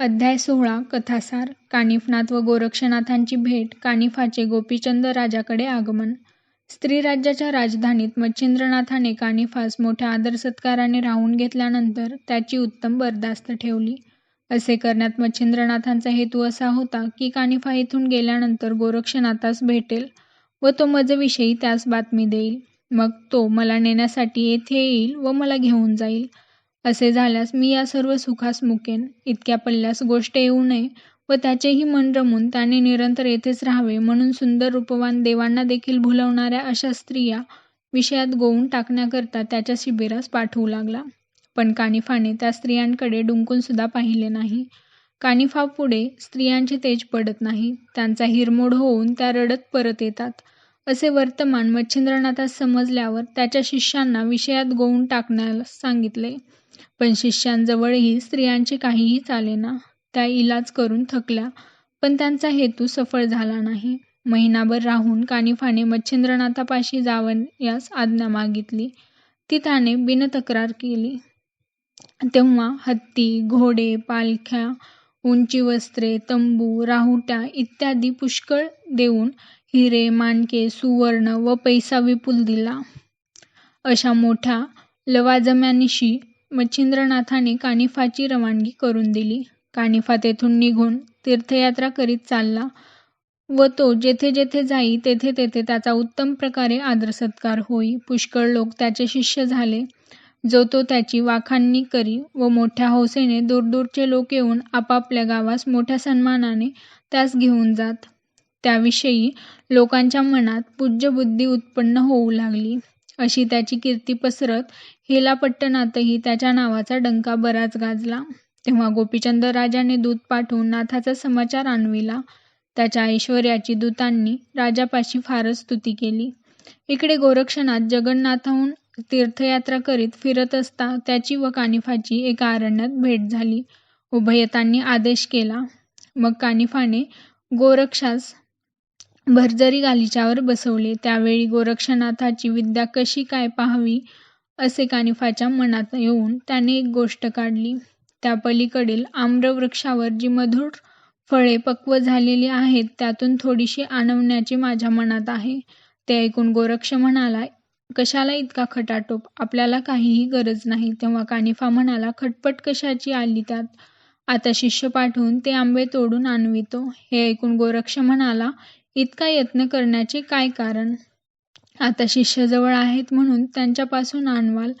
अध्याय सोहळा कथासार कानिफनाथ व गोरक्षनाथांची भेट कानिफाचे गोपीचंद राजाकडे आगमन स्त्रीराज्याच्या राजधानीत मच्छिंद्रनाथाने कानिफास मोठ्या आदरसत्काराने राहून घेतल्यानंतर त्याची उत्तम बरदास्त ठेवली. असे करण्यात मच्छिंद्रनाथांचा हेतू असा होता की कानिफा येथून गेल्यानंतर गोरक्षनाथास भेटेल व तो मजविषयी त्यास बातमी देईल. मग तो मला नेण्यासाठी येथे येईल व मला घेऊन जाईल. असे झाल्यास मी या सर्व सुखास मुकेन. इतक्या पल्ल्यास गोष्ट येऊ नये व त्याचेही मन रमून त्याने निरंतर येथेच राहावे म्हणून सुंदर रूपवान देवांना देखील भुलवणाऱ्या अशा स्त्रिया विषयात गोवून टाकण्याकरता त्याच्या शिबिरास पाठवू लागला. पण कानिफाने त्या स्त्रियांकडे डुंकून सुद्धा पाहिले नाही. कानिफा पुढे स्त्रियांचे तेज पडत नाही. त्यांचा हिरमोड होऊन त्या रडत परत येतात. असे वर्तमान मच्छिंद्रनाथास समजल्यावर त्याच्या शिष्यांना विषयात गोवून टाकण्यास सांगितले. पण शिष्यांजवळही स्त्रियांचे काहीही चालेना. त्या इलाज करून थकल्या पण त्यांचा हेतू सफळ झाला नाही. महिनाभर राहून कानिफाने मच्छिंद्रनाथापाशी जावयास आज्ञा मागितली. ती त्याने बिनतक्रार केली. तेव्हा हत्ती, घोडे, पालख्या, उंची वस्त्रे, तंबू, राहुट्या इत्यादी पुष्कळ देऊन हिरे, माणके, सुवर्ण व पैसा विपुल दिला. अशा मोठ्या लवाजम्यानिशी मच्छिंद्रनाथाने कानिफाची रवानगी करून दिली. कानिफा तेथून निघून तीर्थयात्रा करीत चालला व तो जेथे जेथे जाई तेथे तेथे त्याचा उत्तम प्रकारे आदरसत्कार होई. पुष्कळ लोक त्याचे शिष्य झाले. जो तो त्याची वाखाणणी करी व मोठ्या हौसेने दूरदूरचे लोक येऊन आपापल्या गावास मोठ्या सन्मानाने त्यास घेऊन जात. त्याविषयी लोकांच्या मनात पूज्यबुद्धी उत्पन्न होऊ लागली. अशी त्याची कीर्ती पसरत हेलापट्टणातही त्याच्या नावाचा डंका बराच गाजला. तेव्हा गोपीचंद राजाने दूत पाठवून नाथाचा समाचार आणविला. त्याच्या ऐश्वर्याची दूतांनी राजापाशी फारच स्तुती केली. इकडे गोरक्षनाथ जगन्नाथाहून तीर्थयात्रा करीत फिरत असता त्याची व कानिफाची एका अरण्यात भेट झाली. उभयतांनी आदेश केला. मग कानिफाने गोरक्षास भर्जरी गालिच्यावर बसवले. त्यावेळी गोरक्षनाथाची विद्या कशी काय पाहावी असे कानिफाच्या मनात येऊन त्याने एक गोष्ट काढली. त्या पलीकडील आम्रवृक्षावर जी मधुर फळे पक्व झालेली आहेत त्यातून थोडीशी आणवण्याची माझ्या मनात आहे. ते ऐकून गोरक्ष म्हणाला कशाला इतका खटाटोप? आपल्याला काहीही गरज नाही. तेव्हा कानिफा म्हणाला खटपट कशाची आली त्यात? आता शिष्य पाठवून ते आंबे तोडून आणवितो. हे ऐकून गोरक्ष म्हणाला इतका यत्न करण्याचे काय कारण? आता शिष्य जवळ आहेत म्हणून त्यांच्यापासून आणवाल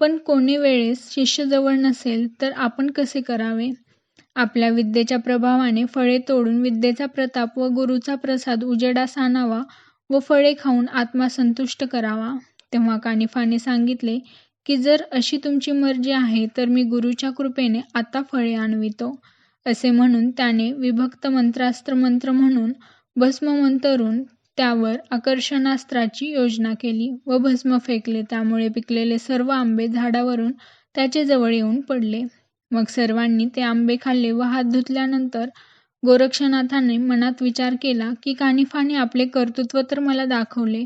पण कोणी वेळेस शिष्य जवळ नसेल तर आपण कसे करावे? आपल्या विद्येच्या प्रभावाने फळे तोडून विद्येचा प्रताप व गुरुचा प्रसाद उजेडास आणावा व फळे खाऊन आत्मा संतुष्ट करावा. तेव्हा कानिफाने सांगितले की जर अशी तुमची मर्जी आहे तर मी गुरुच्या कृपेने आता फळे आणवितो. असे म्हणून त्याने विभक्त मंत्रास्त्र मंत्र म्हणून भस्म तरुण त्यावर आकर्षणास्त्राची योजना केली व भस्म फेकले. त्यामुळे पिकलेले सर्व आंबे झाडावरून त्याचे जवळ येऊन पडले. मग सर्वांनी ते आंबे खाल्ले व हात धुतल्यानंतर गोरक्षनाथाने मनात विचार केला की कानिफाने आपले कर्तृत्व तर मला दाखवले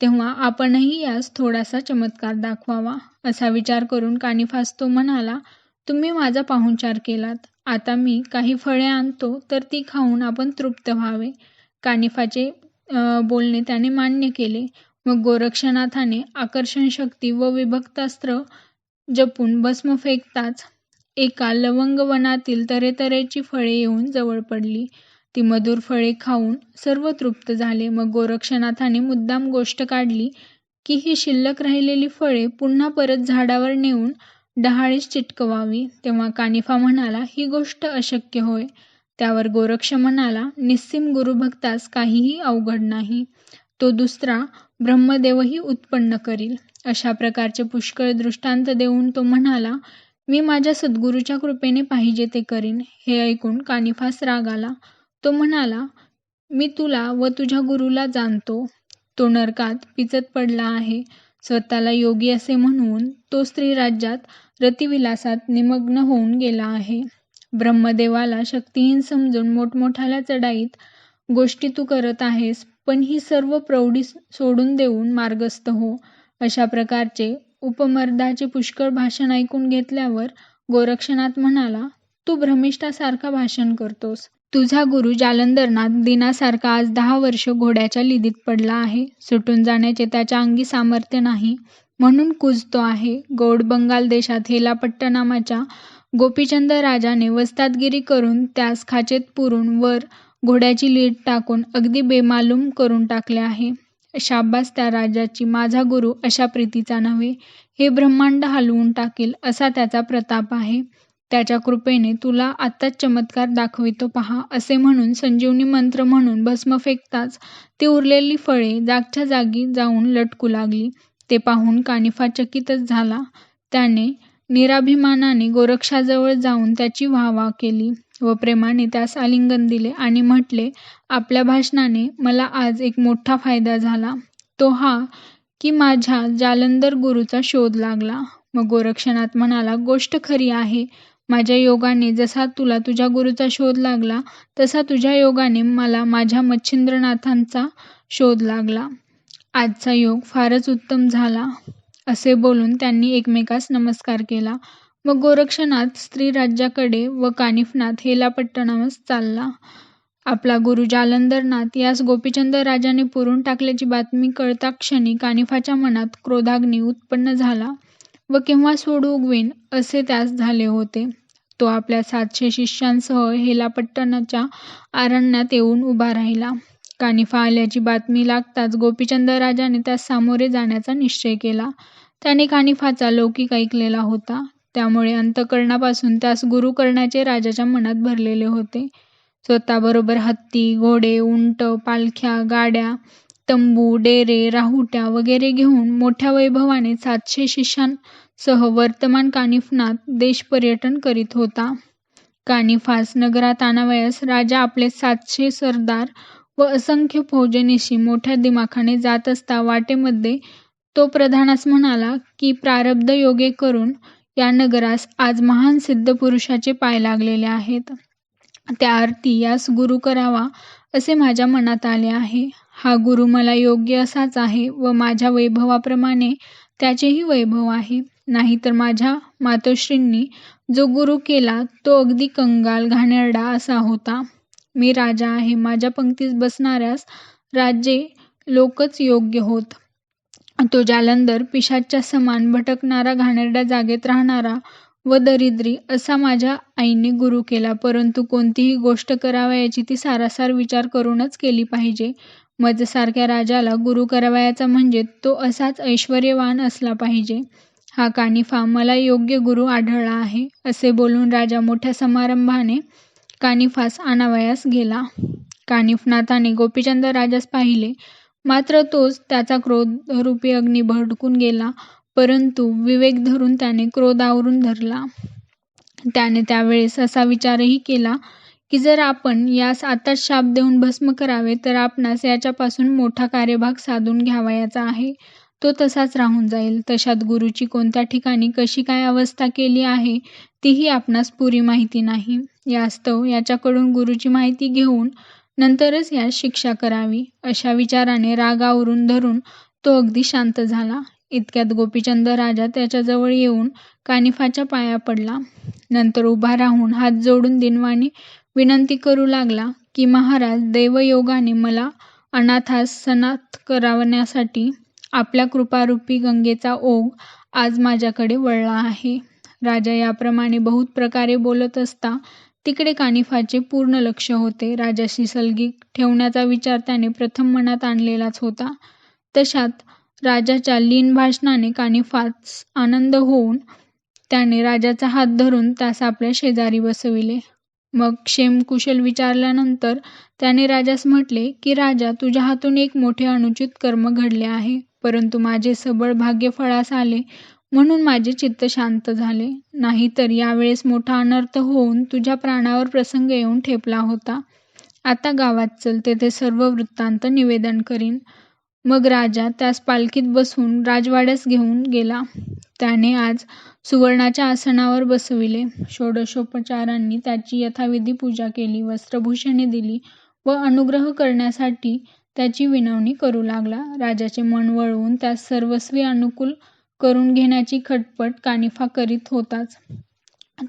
तेव्हा आपणही यास थोडासा चमत्कार दाखवावा. असा विचार करून कानिफास तो म्हणाला तुम्ही माझा पाहुणचार केलात. आता मी काही फळे आणतो तर ती खाऊन आपण तृप्त व्हावे. कानिफाचे बोलणे त्याने मान्य केले. व गोरक्षनाथाने आकर्षणशक्ती व विभक्तास्त्र जपून भस्म फेकताच एका लवंगवनातील तऱ्हेतऱ्हेची फळे येऊन जवळ पडली. ती मधुर फळे खाऊन सर्व तृप्त झाले. मग गोरक्षनाथाने मुद्दाम गोष्ट काढली की ही शिल्लक राहिलेली फळे पुन्हा परत झाडावर नेऊन डहाळीस चिटकवावी. तेव्हा कानिफा म्हणाला ही गोष्ट अशक्य होय. त्यावर गोरक्ष म्हणाला निस्सीम गुरुभक्तास काहीही अवघड नाही. तो दुसरा ब्रह्मदेवही उत्पन्न करील. अशा प्रकारचे पुष्कळ दृष्टांत देऊन तो म्हणाला मी माझ्या सद्गुरूच्या कृपेने पाहिजे ते करीन. हे ऐकून कानिफास राग आला. तो म्हणाला मी तुला व तुझ्या गुरूला जाणतो. तो नरकात पिचत पडला आहे. स्वतःला योगी असे म्हणवून तो स्त्रीराज्यात रतिविलासात निमग्न होऊन गेला आहे. ब्रह्मदेवाला शक्तीहीन समजून मोठमोठाल्या चढाईत गोष्टी तू करत आहेस पण ही सर्व प्रौढी सोडून देऊन मार्गस्थ हो. अशा प्रकारचे उपमर्दाचे पुष्कळ भाषण ऐकून घेतल्यावर गोरक्षनाथ म्हणाला तू भ्रमिष्ठासारखा भाषण करतोस. तुझा गुरु जालंधरनाथ दिनासारखा आज दहा वर्ष घोड्याच्या लिदीत पडला आहे. सुटून जाण्याचे त्याच्या अंगी सामर्थ्य नाही. म्हणून कुजतो आहे. गौड बंगाल देशात हेलापट्ट नामाच्या गोपीचंद राजाने वस्तादगिरी करून त्यास खाचेत पुरून वर घोड्याची लीड टाकून अगदी बेमालूम करून टाकले आहे. शाब्बास त्या राजाची माझा गुरु अशा प्रीतीचा नव्हे. हे ब्रह्मांड हलवून टाकेल असा त्याचा प्रताप आहे. त्याच्या कृपेने तुला आत्ताच चमत्कार दाखवितो पहा असे म्हणून संजीवनी मंत्र म्हणून भस्म फेकताच ती उरलेली फळे जागच्या जागी जाऊन लटकू लागली. ते पाहून कानिफा चकितच झाला. त्याने निराभिमानाने गोरक्षाजवळ जाऊन त्याची वाहवा केली व प्रेमाने त्यास आलिंगन दिले आणि म्हटले आपल्या भाषणाने मला आज एक मोठा फायदा झाला. तो हा की माझ्या जालंधर गुरुचा शोध लागला. मग गोरक्षनाथ म्हणाला गोष्ट खरी आहे. माझ्या योगाने जसा तुला तुझ्या गुरुचा शोध लागला तसा तुझ्या योगाने मला माझ्या मच्छिंद्रनाथांचा शोध लागला. आजचा योग फारच उत्तम झाला. असे बोलून त्यांनी एकमेकास नमस्कार केला. व गोरक्षनाथ स्त्रीराज्याकडे व कानिफनाथ हेलापट्टणमस चालला. आपला गुरु जालंधरनाथ यास गोपीचंद राजाने पुरून टाकल्याची बातमी कळता क्षणी कानिफाच्या मनात क्रोधाग्नी उत्पन्न झाला. व केव्हा सोडू उगवेन असे त्यास झाले होते. तो आपल्या सातशे शिष्यांसह हेलापट्टणाच्या आरण्यात येऊन उभा राहिला. कानिफा आल्याची बातमी लागताच गोपीचंद राजाने त्यास सामोरे जाण्याचा निश्चय केला. त्याने कानिफाचा लौकिक ऐकलेला होता. त्यामुळे अंतकरणापासून त्यास गुरु करण्याचे राजाच्या मनात भरलेले होते. स्वतःबरोबर हत्ती घोडे उंट पालख्या गाड्या तंबू डेरे राहुट्या वगैरे घेऊन मोठ्या वैभवाने सातशे शिष्यांसह वर्तमान कानिफनाथ देश पर्यटन करीत होता. कानिफास नगरात आणावयास राजा आपले सातशे सरदार व असंख्य भोजनेशी मोठ्या दिमाखाने जात असता वाटेमध्ये तो प्रधानास म्हणाला की प्रारब्ध योगे करून या नगरास आज महान सिद्ध पुरुषाचे पाय लागलेले आहेत. त्या अर्थी यास गुरु करावा असे माझ्या मनात आले आहे. हा गुरु मला योग्य असाच आहे व माझ्या वैभवाप्रमाणे त्याचेही वैभव आहे. नाहीतर माझ्या मातोश्रींनी जो गुरु केला तो अगदी कंगाल घाणेरडा असा होता. मी राजा आहे. माझ्या पंक्तीस बसणाऱ्यास राजे लोकच योग्य होत. तो जालंधर पिशाच्या समान भटकणारा घाणेरड्या जागेत राहणारा व दरिद्री असा माझ्या आईने गुरु केला. परंतु कोणतीही गोष्ट करावयाची ती सारासार विचार करूनच केली पाहिजे. मजसारख्या राजाला गुरु करावयाचा म्हणजे तो असाच ऐश्वर्यवान असला पाहिजे. हा कानिफा मला योग्य गुरु आढळला आहे असे बोलून राजा मोठ्या समारंभाने कानिफास आणावयास गेला. कानिफनाथाने गोपीचंद राजास पाहिले. मात्र तोच त्याचा क्रोधरूपी अग्नी भडकून गेला. परंतु विवेक धरून त्याने क्रोध आवरून धरला. त्याने त्यावेळेस असा विचारही केला की जर आपण यास आताच शाप देऊन भस्म करावे तर आपणास याच्यापासून मोठा कार्यभाग साधून घ्यावयाचा आहे. तो तसाच राहून जाईल. तशात गुरुची कोणत्या ठिकाणी कशी काय अवस्था केली आहे तीही आपणास पुरी माहिती नाही. यास्तव याच्याकडून गुरुची माहिती घेऊन नंतरच यास शिक्षा करावी. अशा विचाराने रागावरून धरून तो अगदी शांत झाला. इतक्यात गोपीचंद राजा त्याच्याजवळ येऊन कानिफाच्या पाया पडला. नंतर उभा राहून हात जोडून दिनवाणी विनंती करू लागला की महाराज दैवयोगाने मला अनाथास सनाथ करावण्यासाठी आपल्या कृपारूपी गंगेचा ओघ आज माझ्याकडे वळला आहे. राजा याप्रमाणे बहुत प्रकारे बोलत असता तिकडे कानिफाचे पूर्ण लक्ष होते. राजाशी सलगी ठेवण्याचा विचार त्याने प्रथम मनात आणलेलाच होता. तशात राजाच्या लीन भाषणाने कानिफास आनंद होऊन त्याने राजाचा हात धरून त्यास आपल्या शेजारी बसविले. मग क्षेम कुशल विचारल्यानंतर त्याने राजास म्हटले की राजा तुझ्या हातून एक मोठे अनुचित कर्म घडले आहे. परंतु माझे सबळ भाग्य फळास आले म्हणून माझे चित्त शांत झाले. नाहीतर यावेळेस मोठा अनर्थ होऊन तुझ्या प्राणावर प्रसंग येऊन ठेपला होता. आता गावात चल तेथे सर्व वृत्तांत निवेदन करीन. मग राजा त्यास पालखीत बसून राजवाड्यास घेऊन गेला. त्याने आज सुवर्णाच्या आसनावर बसविले. षोडशोपचारांनी त्याची यथाविधी पूजा केली वस्त्रभूषणे दिली व अनुग्रह करण्यासाठी त्याची विनवणी करू लागला राजाचे मन वळवून त्यास सर्वस्वी अनुकूल करून घेण्याची खटपट कानिफा करीत होताच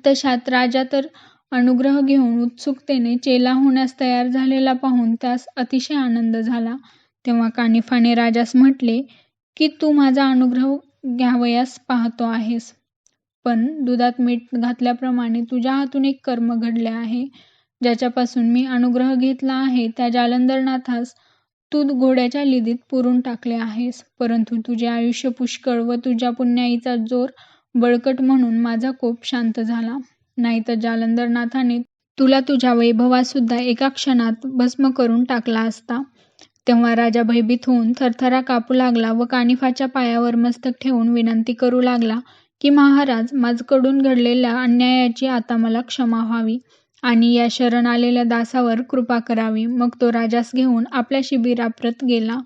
तशात राजा तर अनुग्रह घेऊन उत्सुकतेने चेला होण्यास तयार झालेला पाहून त्यास अतिशय आनंद झाला. तेव्हा कानिफाने राजास म्हटले की तू माझा अनुग्रह घ्यावयास पाहतो आहेस. पण दुधात मीठ घातल्याप्रमाणे तुझ्या हातून एक कर्म घडले आहे. ज्याच्यापासून मी अनुग्रह घेतला आहे त्या जालंधरनाथास तू घोड्याच्या लिदीत पुरून टाकले आहेस. परंतु तुझे आयुष्य पुष्कळ व तुझ्या पुण्याईचा जोर बळकट म्हणून माझा कोप शांत झाला. नाहीतर जालंधरनाथाने तुला तुझ्या वैभवातसुद्धा एका क्षणात भस्म करून टाकला असता. तेव्हा राजा भयभीत होऊन थरथरा कापू लागला व कानिफाच्या पायावर मस्तक ठेवून विनंती करू लागला की महाराज माझकडून घडलेल्या अन्यायाची आता मला क्षमा व्हावी आणि या शरण आलेल्या दासावर कृपा करावी. मग तो राजास घेऊन आपल्या शिबिराप्रत गेला.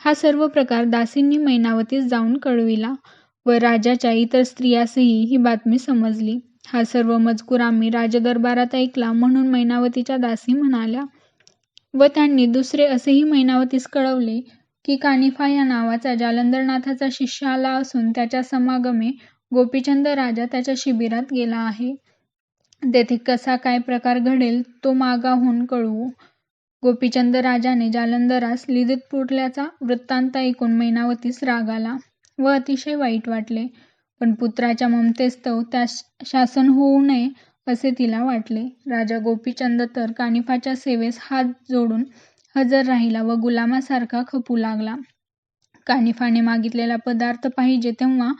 हा सर्व प्रकार दासींनी मैनावतीस जाऊन कळविला व राजाच्या इतर स्त्रियासही ही बातमी समजली. हा सर्व मजकूर आम्ही राजदरबारात ऐकला म्हणून मैनावतीच्या दासी म्हणाल्या. व त्यांनी दुसरे असेही मैनावतीस कळवले की कानिफा या नावाचा जालंधरनाथाचा शिष्य आला असून त्याच्या समागमे गोपीचंद राजा त्याच्या शिबिरात गेला आहे. तेथे कसा काय प्रकार घडेल तो मागाहून कळवू. गोपीचंद राजाने जालंधरास लिदीत पुरल्याचा वृत्तांत ऐकून मैनावतीस राग आला व अतिशय वाईट वाटले. पण पुत्राच्या ममतेस्तव त्यास शासन होऊ नये असे तिला वाटले. राजा गोपीचंद तर कानिफाच्या सेवेस हात जोडून हजर राहिला व गुलामासारखा खपू लागला. कानिफाने मागितलेला पदार्थ पाहिजे तेव्हा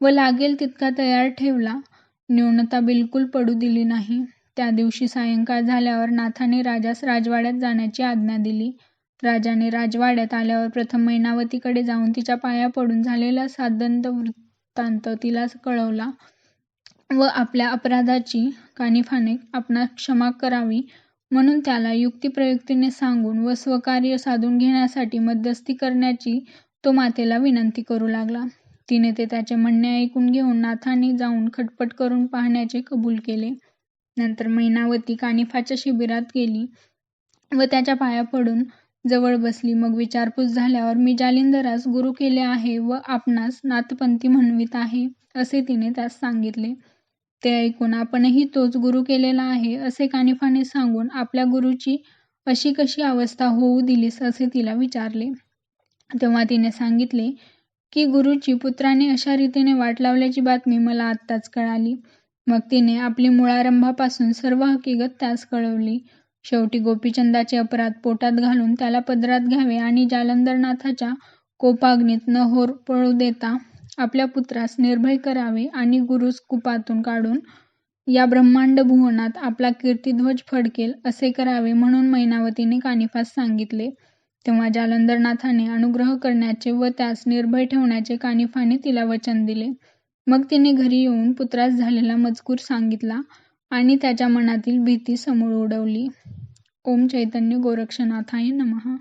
व लागेल तितका तयार ठेवला. न्यूनता बिलकुल पडू दिली नाही. त्या दिवशी सायंकाळ झाल्यावर नाथाने राजास राजवाड्यात जाण्याची आज्ञा दिली. राजाने राजवाड्यात आल्यावर प्रथम मैनावतीकडे जाऊन तिच्या पाया पडून झालेला साद्यंत वृत्तांत तिला कळवला व आपल्या अपराधाची कानिफाने आपणास क्षमा करावी म्हणून त्याला युक्तिप्रयुक्तीने सांगून व स्वकार्य साधून घेण्यासाठी मध्यस्थी करण्याची तो मातेला विनंती करू लागला. तिने ते त्याचे म्हणणे ऐकून घेऊन नाथाने जाऊन खटपट करून पाहण्याचे कबूल केले. नंतर मैनावती कानिफाच्या शिबिरात गेली व त्याच्या पाया पडून जवळ बसली. मग विचारपूस झाल्यावर मी जालिंदरास गुरु केले आहे व आपणास नाथपंथी म्हणवित आहे असे तिने त्यास सांगितले. ते ऐकून आपणही तोच गुरु केलेला आहे असे कानिफाने सांगून आपल्या गुरुची अशी कशी अवस्था होऊ दिलीस असे तिला विचारले. तेव्हा तिने सांगितले की गुरूची पुत्राने अशा रीतीने वाट लावल्याची बातमी मला आत्ताच कळाली. मग तिने आपली मुळारंभापासून सर्व हकीगत त्यास कळवली. शेवटी गोपीचंदाचे अपराध पोटात घालून त्याला पदरात घ्यावे आणि जालंधरनाथाच्या कोपाग्नीत न होरपळू देता आपल्या पुत्रास निर्भय करावे आणि गुरूस कुपातून काढून या ब्रह्मांड भुवनात आपला कीर्तिध्वज फडकेल असे करावे म्हणून मैनावतीने कानिफास सांगितले. तेव्हा जालंधरनाथाने अनुग्रह करण्याचे व त्यास निर्भय ठेवण्याचे कानिफाने तिला वचन दिले. मग तिने घरी येऊन पुत्रास झालेला मजकूर सांगितला आणि त्याच्या मनातील भीती समूळ उडवली. ओम चैतन्य गोरक्षनाथाय नमः